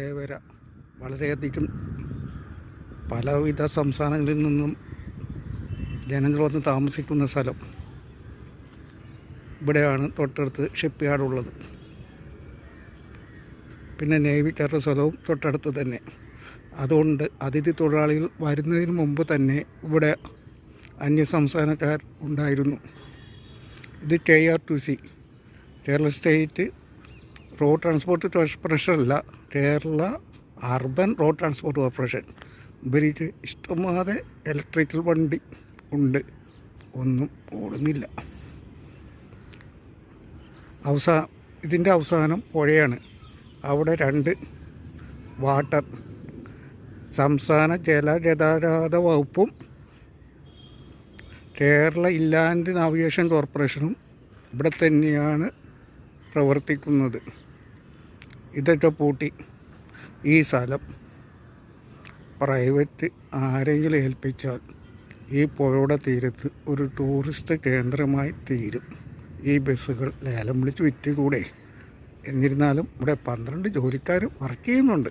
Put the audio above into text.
തേവര വളരെയധികം പലവിധ സംസ്ഥാനങ്ങളിൽ നിന്നും ജനങ്ങൾ വന്ന് താമസിക്കുന്ന സ്ഥലം ഇവിടെയാണ് തൊട്ടടുത്ത് ഷിപ്പ് യാർഡുള്ളത് പിന്നെ നേവിക്കാരുടെ സ്ഥലവും തൊട്ടടുത്ത് തന്നെ. അതുകൊണ്ട് അതിഥി തൊഴിലാളികൾ വരുന്നതിന് മുമ്പ് തന്നെ ഇവിടെ അന്യ സംസ്ഥാനക്കാർ ഉണ്ടായിരുന്നു. ഇത് K R two C Kerala State Road Transport Corporation അല്ല Kerala Urban Road Transport Corporation. ഇവർക്ക് ഇഷ്ടമാതെ ഇലക്ട്രിക്കൽ വണ്ടി ഉണ്ട്. ഒന്നും ഓടുന്നില്ല. അവസാ ഇതിന്റെ അവസാനം പുഴയാണ്. അവിടെ രണ്ട് വാട്ടർ സംസ്ഥാന ജലഗതാഗത വകുപ്പും കേരള ഇല്ലാൻഡ് നാവിഗേഷൻ കോർപ്പറേഷനും ഇവിടെ തന്നെയാണ് പ്രവർത്തിക്കുന്നത്. ഇതൊക്കെ പൂട്ടി. ഈ സ്ഥലം പ്രൈവറ്റ് ആരെങ്കിലും ഏൽപ്പിച്ചാൽ ഈ പുഴയുടെ തീരത്ത് ഒരു ടൂറിസ്റ്റ് കേന്ദ്രമായി തീരും. ഈ ബസ്സുകൾ ലേലം വിളിച്ച് വിറ്റുകൂടെ. എന്നിരുന്നാലും ഇവിടെ പന്ത്രണ്ട് ജോലിക്കാർ വർക്ക് ചെയ്യുന്നുണ്ട്.